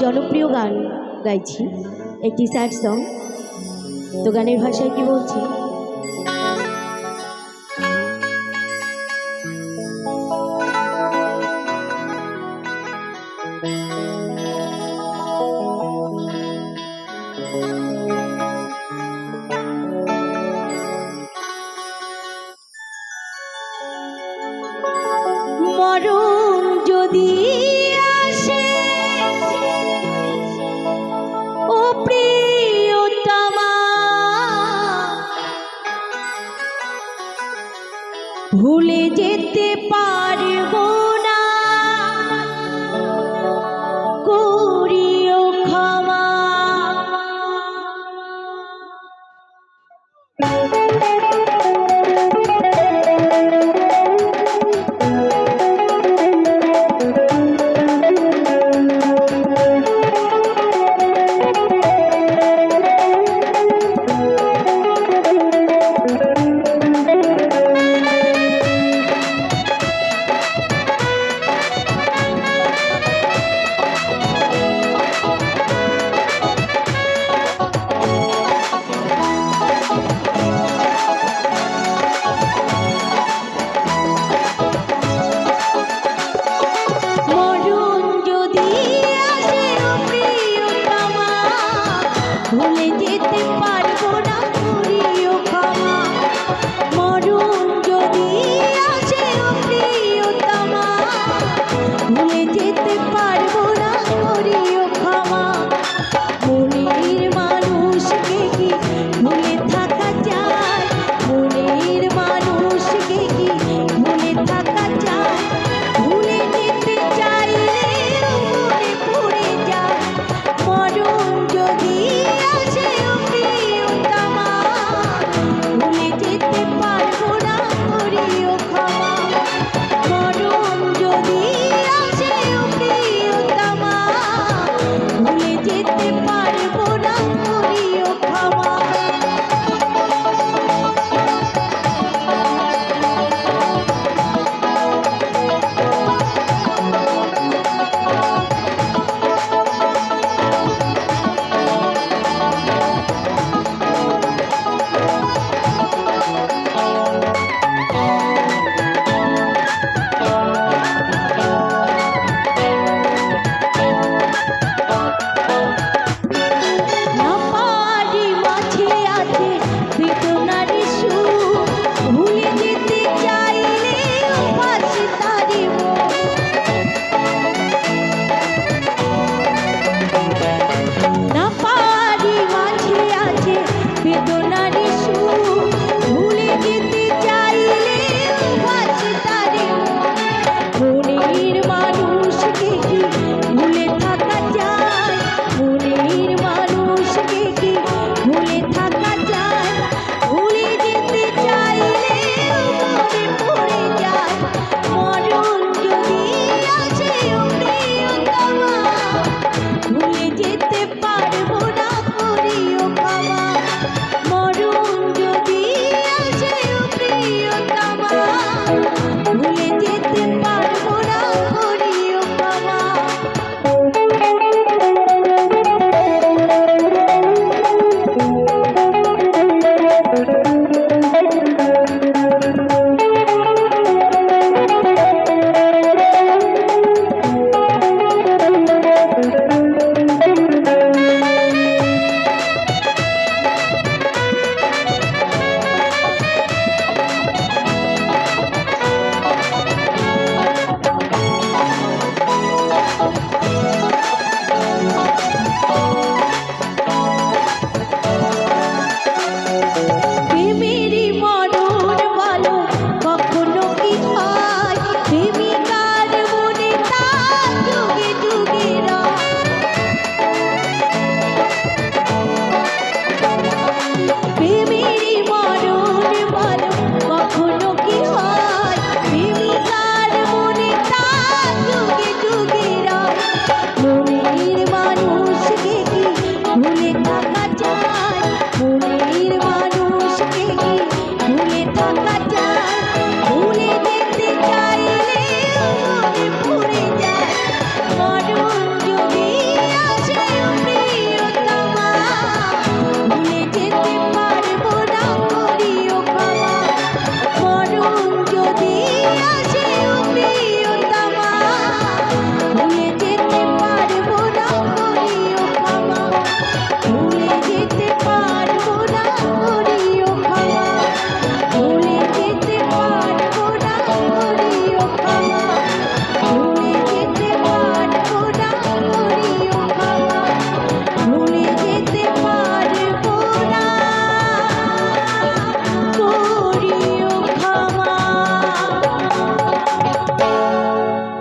জনপ্রিয় গান গাইছি একটি স্যাড সং তো গানের ভাষায় কি বলছি? মরণ প্রিয়তমা। ভুলে যেতে পা